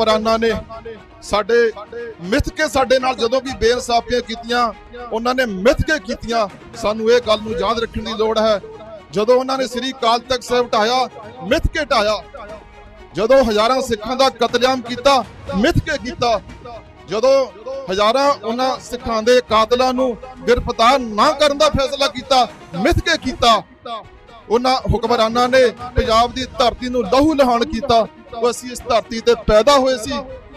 ਹੁਕਮਰਾਨਾਂ ਨੇ ਸਾਡੇ ਮਿੱਥ ਕੇ ਸਾਡੇ ਨਾਲ ਜਦੋਂ ਵੀ ਬੇਇਨਸਾਫੀਆਂ ਕੀਤੀਆਂ, ਉਹਨਾਂ ਨੇ ਮਿੱਥ ਕੇ ਕੀਤੀਆਂ। ਸਾਨੂੰ ਇਹ ਗੱਲ ਨੂੰ ਯਾਦ ਰੱਖਣ ਦੀ ਲੋੜ ਹੈ। ਜਦੋਂ ਉਹਨਾਂ ਨੇ ਸ੍ਰੀ ਅਕਾਲ ਤਖਤ ਸਾਹਿਬ ਢਾਇਆ ਮਿੱਥ ਕੇ ਢਾਇਆ ਜਦੋਂ ਹਜ਼ਾਰਾਂ ਸਿੱਖਾਂ ਦਾ ਕਤਲੇਆਮ ਕੀਤਾ, ਮਿੱਥ ਕੇ ਕੀਤਾ। ਜਦੋਂ ਹਜ਼ਾਰਾਂ ਉਹਨਾਂ ਸਿੱਖਾਂ ਦੇ ਕਾਤਲਾਂ ਨੂੰ ਗ੍ਰਿਫਤਾਰ ਨਾ ਕਰਨ ਦਾ ਫੈਸਲਾ ਕੀਤਾ, ਮਿੱਥ ਕੇ ਕੀਤਾ। ਉਹਨਾਂ ਹੁਕਮਰਾਨਾਂ ਨੇ ਪੰਜਾਬ ਦੀ ਧਰਤੀ ਨੂੰ ਲਹੂ ਲਹਾਨ ਕੀਤਾ। ਉਹ ਅਸੀਂ ਇਸ ਧਰਤੀ ਤੇ ਪੈਦਾ ਹੋਏ ਸੀ।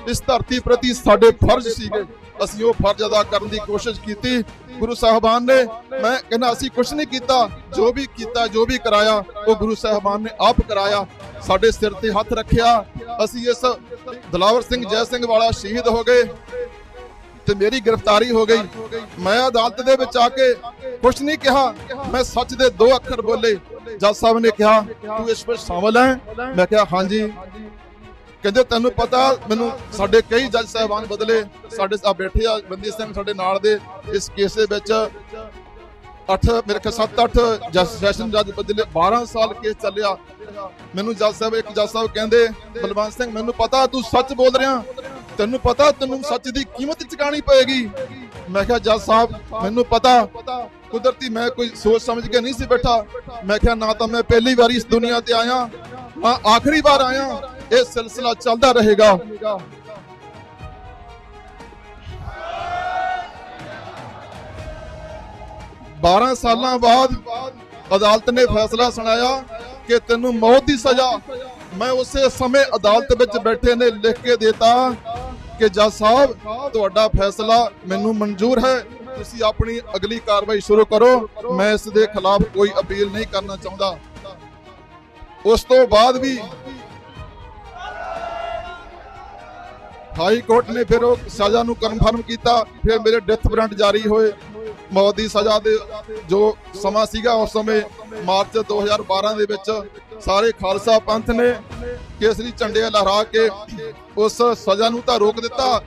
ਇਸ ਧਰਤੀ ਪ੍ਰਤੀ ਸਾਡੇ ਫਰਜ਼ ਸੀਗੇ। ਅਸੀਂ ਉਹ ਫਰਜ਼ ਅਦਾ ਕਰਨ ਦੀ ਕੋਸ਼ਿਸ਼ ਕੀਤੀ। ਗੁਰੂ ਸਾਹਿਬਾਨ ਨੇ ਮੈਂ ਕਹਿੰਦਾ, ਅਸੀਂ ਕੁਝ ਨਹੀਂ ਕੀਤਾ। ਜੋ ਵੀ ਕੀਤਾ, ਜੋ ਵੀ ਕਰਾਇਆ, ਉਹ ਗੁਰੂ ਸਾਹਿਬਾਨ ਨੇ ਆਪ ਕਰਾਇਆ। ਸਾਡੇ ਸਿਰ ਤੇ ਹੱਥ ਰੱਖਿਆ। ਅਸੀਂ ਇਸ ਦਲਾਵਰ ਸਿੰਘ, ਜੈ ਸਿੰਘ ਵਾਲਾ ਸ਼ਹੀਦ ਹੋ ਗਏ। ਤੇ ਮੇਰੀ ਗ੍ਰਿਫਤਾਰੀ ਹੋ ਗਈ। ਮੈਂ ਅਦਾਲਤ ਦੇ ਵਿੱਚ ਆ ਕੇ ਕੁਝ ਨਹੀਂ ਕਿਹਾ। ਮੈਂ ਸੱਚ ਦੇ ਦੋ ਅੱਖਰ ਬੋਲੇ। ਜੱਜ ਸਾਹਿਬ ਨੇ ਕਿਹਾ, ਤੂੰ ਇਸ ਵਿੱਚ ਸ਼ਾਮਲ ਹੈ? ਮੈਂ ਕਿਹਾ, ਹਾਂਜੀ। ਕਹਿੰਦੇ, ਤੈਨੂੰ ਪਤਾ, ਮੈਨੂੰ ਸਾਡੇ ਕਈ ਜੱਜ ਸਾਹਿਬਾਨ ਬਦਲੇ, ਸਾਡੇ ਆ ਬੈਠੇ ਆ ਬੰਦੀ ਸਿੰਘ ਸਾਡੇ ਨਾਲ ਦੇ, ਇਸ ਕੇਸ ਦੇ ਵਿੱਚ 8 ਮੇਰੇ ਖਿਆਲ 7 8 ਸੈਸ਼ਨ ਜੱਜ ਬਦਲੇ 12 ਸਾਲ ਕੇਸ ਚੱਲਿਆ। ਮੈਨੂੰ ਜੱਜ ਸਾਹਿਬ, ਇੱਕ ਜੱਜ ਸਾਹਿਬ ਕਹਿੰਦੇ, ਬਲਵੰਤ ਸਿੰਘ, ਮੈਨੂੰ ਪਤਾ ਤੂੰ ਸੱਚ ਬੋਲ ਰਿਹਾ। ਤੈਨੂੰ ਪਤਾ ਤੈਨੂੰ ਸੱਚ ਦੀ ਕੀਮਤ ਚੁਕਾਣੀ ਪਏਗੀ। ਮੈਂ ਕਿਹਾ, ਜੱਜ ਸਾਹਿਬ, ਮੈਨੂੰ ਪਤਾ ਕੁਦਰਤੀ ਮੈਂ ਕੋਈ ਸੋਚ ਸਮਝ ਕੇ ਨਹੀਂ ਸੀ ਬੈਠਾ। ਮੈਂ ਕਿਹਾ, ਨਾ ਤਾਂ ਮੈਂ ਪਹਿਲੀ ਵਾਰੀ ਇਸ ਦੁਨੀਆ ਤੇ ਆਇਆ ਨਾ ਆਖਰੀ ਵਾਰ ਆਇਆ, ਇਹ ਸਿਲਸਿਲਾ ਚੱਲਦਾ ਰਹੇਗਾ। 12 ਸਾਲਾਂ ਬਾਅਦ ਅਦਾਲਤ ਨੇ ਫੈਸਲਾ ਸੁਣਾਇਆ ਕਿ ਤੈਨੂੰ ਮੌਤ ਦੀ ਸਜ਼ਾ। ਮੈਂ ਉਸੇ ਸਮੇਂ ਅਦਾਲਤ ਵਿੱਚ ਬੈਠੇ ਨੇ ਲਿਖ ਕੇ ਦਿੱਤਾ ਕਿ ਜੱਜ ਸਾਹਿਬ, ਤੁਹਾਡਾ ਫੈਸਲਾ ਮੈਨੂੰ ਮਨਜ਼ੂਰ ਹੈ। ਤੁਸੀਂ ਆਪਣੀ ਅਗਲੀ ਕਾਰਵਾਈ ਸ਼ੁਰੂ ਕਰੋ। ਮੈਂ ਇਸ ਦੇ ਖਿਲਾਫ ਕੋਈ ਅਪੀਲ ਨਹੀਂ ਕਰਨਾ ਚਾਹੁੰਦਾ। ਉਸ ਤੋਂ ਬਾਅਦ ਵੀ ਹਾਈ ਕੋਰਟ ਨੇ ਫਿਰ ਉਹ ਸਜ਼ਾ ਨੂੰ ਕਨਫਰਮ ਕੀਤਾ। ਫਿਰ ਮੇਰੇ ਡੈਥ ਵਾਰੰਟ ਜਾਰੀ ਹੋਏ। ਮੌਤ ਦੀ ਸਜ਼ਾ ਦੇ ਜੋ ਸਮਾਂ ਸੀਗਾ ਉਸ ਸਮੇਂ ਮਾਰਚ 2012 ਦੇ ਵਿੱਚ ਸਾਰੇ ਖਾਲਸਾ ਪੰਥ ਨੇ ਕੇਸਰੀ ਝੰਡੇ ਲਹਿਰਾ ਕੇ ਉਸ ਸਜ਼ਾ ਨੂੰ ਤਾਂ ਰੋਕ ਦਿੱਤਾ।